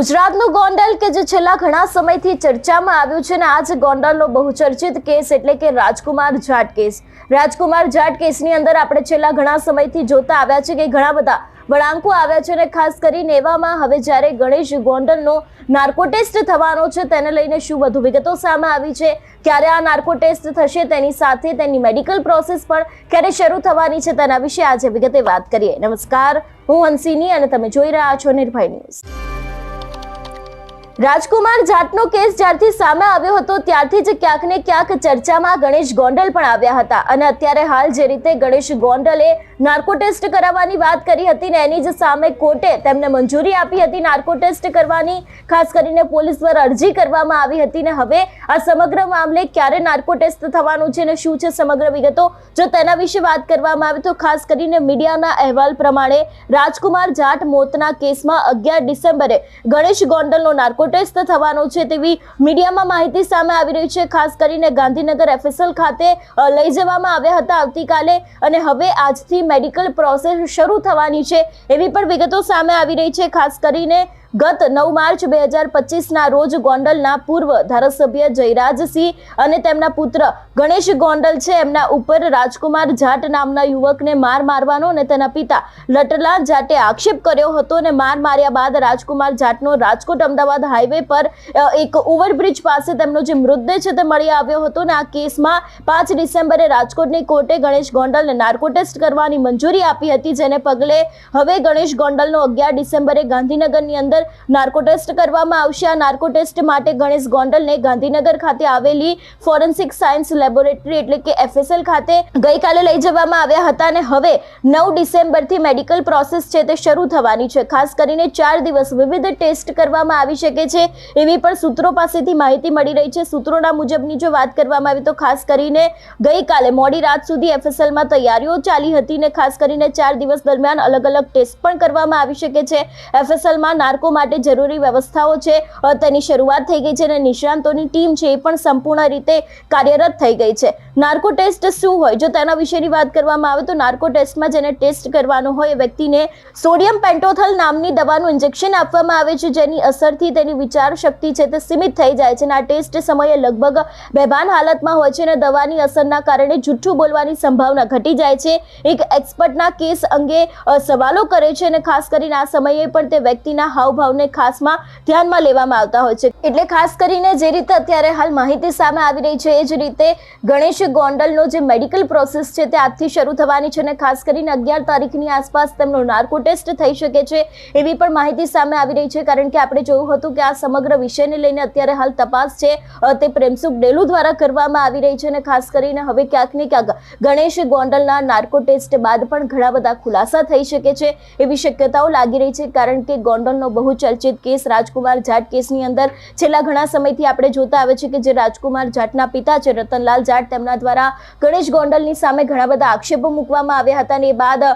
ગુજરાતનું ગોંડલ કે જે છેલ્લા ઘણા સમયથી ચર્ચામાં આવ્યું છે ને આ જ ગોંડલનો બહુચર્ચિત કેસ એટલે કે રાજકુમાર જાટ કેસ. રાજકુમાર જાટ કેસની અંદર આપણે છેલ્લા ઘણા સમયથી જોતા આવ્યા છે કે ઘણા બધા વળાંકો આવ્યા છે અને ખાસ કરીને એવામાં હવે જ્યારે ગણેશ ગોંડલનો નાર્કો ટેસ્ટ થવાનો છે તેને લઈને શું વધુ વિગતો સામે આવી છે? ક્યારે આ નાર્કો ટેસ્ટ થશે તેની સાથે તેની મેડિકલ પ્રોસેસ પણ ક્યારે શરૂ થવાની છે તેના વિશે આજે વિગતે વાત કરીએ. નમસ્કાર, હું હંસિની અને તમે જોઈ રહ્યા છો નિર્ભય ન્યૂઝ. રાજકુમાર જાટનો કેસ જ્યારથી સામે આવ્યો હતો, ત્યારથી જ ક્યાંક ને ક્યાંક ચર્ચામાં ગણેશ ગોંડલ પણ આવ્યા હતા. અને અત્યારે હાલ જે રીતે ગણેશ ગોંડલે નાર્કો ટેસ્ટ કરાવવાની વાત કરી હતી ને એની જ સામે કોર્ટે તેમને મંજૂરી આપી હતી નાર્કો ટેસ્ટ કરવાની, ખાસ કરીને પોલીસ દ્વારા અરજી કરવામાં આવી હતી ને હવે આ સમગ્ર મામલે ક્યારે નાર્કો ટેસ્ટ થવાનું છે ને શું છે સમગ્ર વિગતો, જો તેના વિશે વાત કરવામાં આવે તો ખાસ કરીને મીડિયાના અહેવાલ પ્રમાણે રાજકુમાર જાટ મોતના કેસમાં અગિયાર ડિસેમ્બરે ગણેશ ગોંડલનો નાર્કો ટેસ્ટ થવાનો છે તેવી મીડિયામાં માહિતી સામે આવી રહી છે. ખાસ કરીને ગાંધીનગર એફએસએલ ખાતે લઈ જવામાં આવ્યા હતા આવતીકાલે અને હવે આજથી મેડિકલ પ્રોસેસ શરૂ થવાની છે એવી પણ વિગતો સામે આવી રહી છે. ખાસ કરીને ગત નવ માર્ચ બે હજાર પચીસના રોજ ગોંડલના પૂર્વ ધારાસભ્ય જયરાજસિંહ અને તેમના પુત્ર ગણેશ ગોંડલ છે. એમના ઉપર રાજકુમાર જાટ નામના યુવકને માર મારવાનો અને તેના પિતા લટલાલ જાટે આક્ષેપ કર્યો હતો અને માર માર્યા બાદ રાજકુમાર જાટનો રાજકોટ અમદાવાદ હાઈવે પર એક ઓવરબ્રિજ પાસે તેમનો જે મૃતદેહ છે તે મળી આવ્યો હતો અને આ કેસમાં પાંચ ડિસેમ્બરે રાજકોટની કોર્ટે ગણેશ ગોંડલને નાર્કો ટેસ્ટ કરવાની મંજૂરી આપી હતી, જેને પગલે હવે ગણેશ ગોંડલનો અગિયાર ડિસેમ્બરે ગાંધીનગરની અંદર નાર્કો ટેસ્ટ કરવામાં આવશે. આ નાર્કો ટેસ્ટ માટે ગણેશ ગોંડલને ગાંધીનગર ખાતે આવેલી ફોરેન્સિક સાયન્સ લેબોરેટરી એટલે કે એફએસએલ ખાતે ગઈકાલે લઈ જવામાં આવ્યા હતા અને હવે નવ ડિસેમ્બરથી મેડિકલ પ્રોસેસ છે તે શરૂ થવાની છે. ખાસ કરીને ચાર દિવસ વિવિધ ટેસ્ટ કરવામાં આવી શકે છે એવી પણ સૂત્રો પાસેથી માહિતી મળી રહી છે. સૂત્રોના મુજબની જો વાત કરવામાં આવે તો ખાસ કરીને ગઈકાલે મોડી રાત સુધી એફએસએલમાં તૈયારીઓ ચાલી હતી ને ખાસ કરીને ચાર દિવસ દરમિયાન અલગ અલગ ટેસ્ટ પણ કરવામાં આવી શકે છે. એફએસએલમાં નાર્કો માટે જરૂરી વ્યવસ્થાઓ છે. તેની શરૂઆત થઈ ગઈ છે અને નિષ્ણાંતોની ટીમ છે એ પણ સંપૂર્ણ રીતે કાર્યરત થઈ ગઈ છે. નાર્કો ટેસ્ટ શું હોય? જો તેના વિશેની વાત કરવામાં આવે તો નાર્કો ટેસ્ટમાં જેને ટેસ્ટ કરવાનો હોય એ વ્યક્તિને સોડિયમ પેન્ટોથલ નામની દવાનું ઇન્જેક્શન આપવામાં આવે છે, જેની અસરથી તેની વિચાર શક્તિ છે તે સીમિત થઈ જાય છે અને આ ટેસ્ટ સમયે લગભગ બેભાન હાલતમાં હોય છે અને દવાની અસરના કારણે જુઠ્ઠું બોલવાની સંભાવના ઘટી જાય છે. એક એક્સપર્ટના કેસ અંગે સવાલો કરે છે અને ખાસ કરીને આ સમયે પણ તે વ્યક્તિના હાવભાવને ખાસમાં ધ્યાનમાં લેવામાં આવતા હોય છે. એટલે ખાસ કરીને જે રીતે અત્યારે હાલ માહિતી સામે આવી રહી છે, એ જ રીતે ગણેશ ગોંડલનો જે મેડિકલ પ્રોસેસ છે તે આજથી શરૂ થવાની છે અને ખાસ કરીને અગિયાર તારીખની આસપાસ તેમનો નાર્કો ટેસ્ટ થઈ શકે છે, એવી પણ માહિતી સામે આવી રહી છે. કારણ કે આપણે જોયું હતું કે આ સમગ્ર વિષયને લઈને અત્યારે હાલ તપાસ છે તે પ્રેમસુખ ડેલુ દ્વારા કરવામાં આવી રહી છે અને ખાસ કરીને હવે ક્યાંક ને ક્યાંક ગણેશ ગોંડલના નાર્કો ટેસ્ટ બાદ પણ ઘણા બધા ખુલાસા થઈ શકે છે, એવી શક્યતાઓ લાગી રહી છે. કારણ કે ગોંડલનો બહુ ચર્ચિત કેસ રાજકુમાર જાટ કેસની અંદર છેલ્લા ઘણા સમયથી આપણે જોતા આવે છે કે જે રાજકુમાર જાટના પિતા છે, રતનલાલ જાટ, તેમના દ્વારા ગણેશ ગોંડલની સામે ઘણા બધા આક્ષેપો મૂકવામાં આવ્યા હતા અને એ બાદ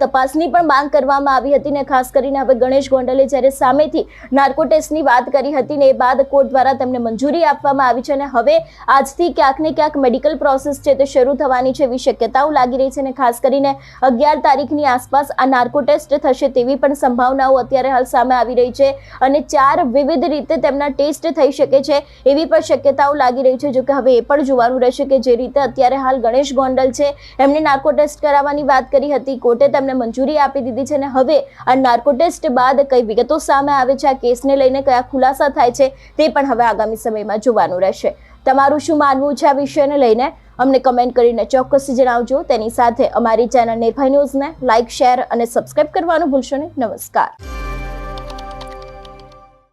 તપાસની પણ માંગ કરવામાં આવી હતી ને ખાસ કરીને હવે ગણેશ ગોંડલે જ્યારે સામેથી નાર્કોટેસ્ટની વાત કરી હતી ને એ બાદ કોર્ટ દ્વારા તેમને મંજૂરી આપવામાં આવી છે અને હવે આજથી ક્યાંક ને ક્યાંક મેડિકલ પ્રોસેસ છે તે શરૂ થવાની છે એવી શક્યતાઓ લાગી રહી છે અને ખાસ કરીને અગિયાર તારીખની આસપાસ આ નાર્કો ટેસ્ટ થશે તેવી પણ સંભાવનાઓ અત્યારે હાલ સામે આવી રહી છે અને ચાર વિવિધ રીતે તેમના ટેસ્ટ થઈ શકે છે. એવી પણ શક્યતાઓ લાગી રહી છે. જો કે હવે એ પણ જોવાનું રહેશે કે જે રીતે અત્યારે હાલ ગણેશ ગોંડલ છે, એમને નાર્કો ટેસ્ટ કરાવવાની વાત કરી હતી. કોર્ટે તેમને મંજૂરી આપી દીધી છે અને હવે આ નાર્કો ટેસ્ટ બાદ કઈ વિગતો સામે આવે છે, આ કેસને લઈને કયા ખુલાસા થાય છે, તે પણ હવે આગામી સમયમાં જોવાનું રહેશે. તમારું શું માનવું છે આ વિષયને લઈને? અમને કમેન્ટ કરીને ચોક્કસ જણાવજો. તેની સાથે અમારી ચેનલ નિર્ભય ન્યૂઝને લાઇક શેર અને સબસ્ક્રાઇબ કરવાનું ભૂલશો નહીં. નમસ્કાર.